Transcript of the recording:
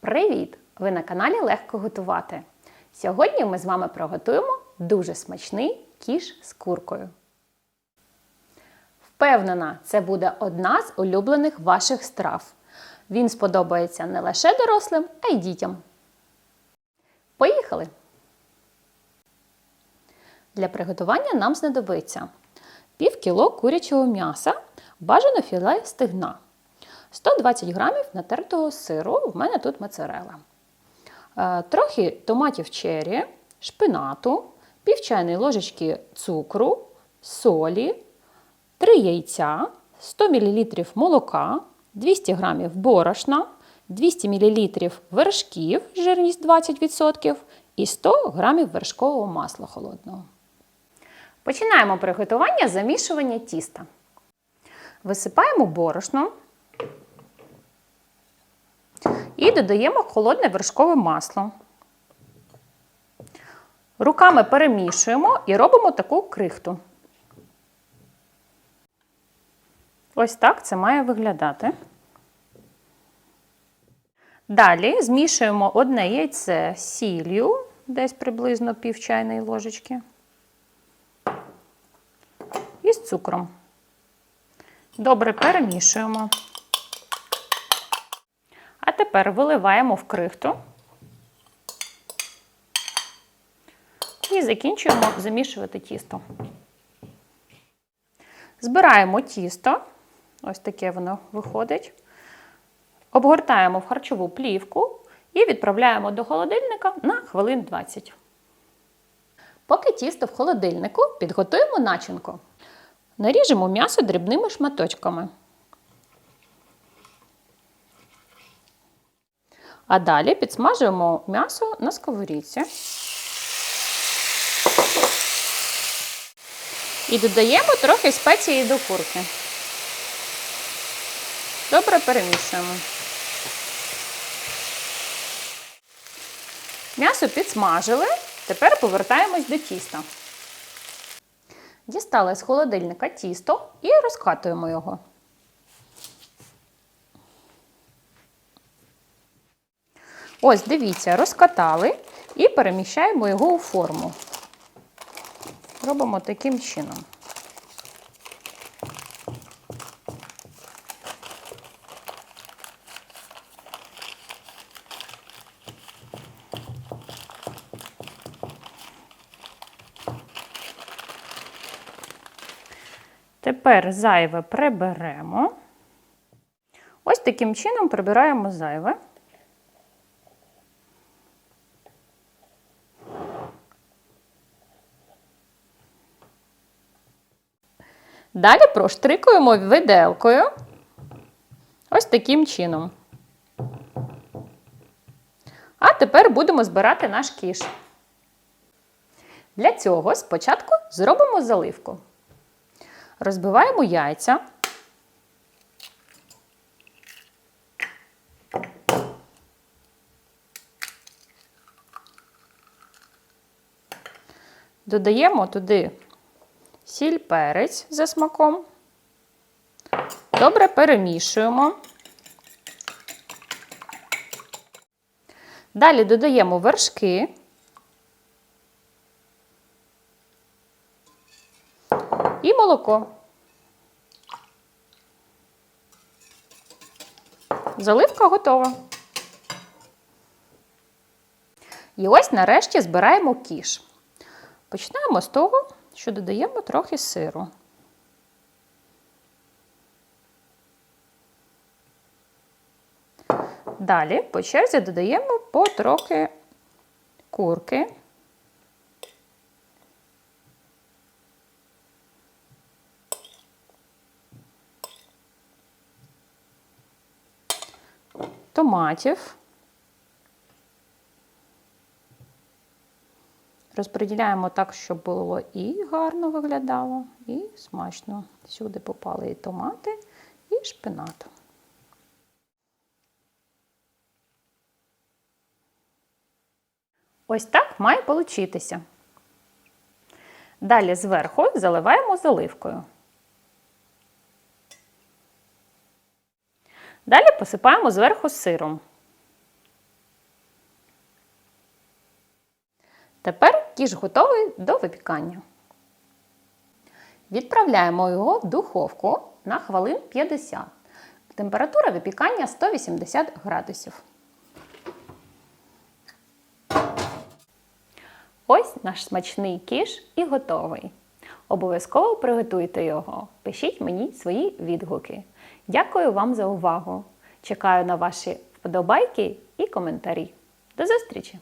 Привіт! Ви на каналі Легко готувати. Сьогодні ми з вами приготуємо дуже смачний кіш з куркою. Впевнена, це буде одна з улюблених ваших страв. Він сподобається не лише дорослим, а й дітям. Поїхали! Для приготування нам знадобиться пів кіло курячого м'яса, бажано філе стегна, 120 грамів натертого сиру, в мене тут моцарела, Е, трохи томатів черрі, шпинату, пів чайної ложечки цукру, солі, 3 яйця, 100 мл молока, 200 г борошна, 200 мл вершків, жирність 20% і 100 г вершкового масла холодного. Починаємо приготування замішування тіста. Висипаємо борошно і додаємо холодне вершкове масло. Руками перемішуємо і робимо таку крихту. Ось так це має виглядати. Далі змішуємо одне яйце з сіллю, десь приблизно пів чайної ложечки, і з цукром. Добре перемішуємо. Тепер виливаємо в крихту і закінчуємо замішувати тісто. Збираємо тісто, ось таке воно виходить. Обгортаємо в харчову плівку і відправляємо до холодильника на хвилин 20. Поки тісто в холодильнику, підготуємо начинку. Наріжемо м'ясо дрібними шматочками. А далі підсмажуємо м'ясо на сковорідці. І додаємо трохи спеції до курки. Добре перемішуємо. М'ясо підсмажили. Тепер повертаємось до тіста. Дістали з холодильника тісто і розкатуємо його. Ось, дивіться, розкатали і переміщаємо його у форму. Робимо таким чином. Тепер зайве приберемо. Ось таким чином прибираємо зайве. Далі проштрикуємо виделкою. Ось таким чином. А тепер будемо збирати наш кіш. Для цього спочатку зробимо заливку. Розбиваємо яйця. Додаємо туди сіль перець за смаком. Добре перемішуємо. Далі додаємо вершки. І молоко. Заливка готова. І ось нарешті збираємо кіш. Починаємо з того, що додаємо трохи сиру. Далі по черзі додаємо по трохи курки. Томатів. Розподіляємо так, щоб було і гарно виглядало, і смачно. Сюди попали і томати, і шпинат. Ось так має получитися. Далі зверху заливаємо заливкою. Далі посипаємо зверху сиром. Тепер кіш готовий до випікання. Відправляємо його в духовку на хвилин 50. Температура випікання 180 градусів. Ось наш смачний кіш і готовий. Обов'язково приготуйте його. Пишіть мені свої відгуки. Дякую вам за увагу. Чекаю на ваші вподобайки і коментарі. До зустрічі!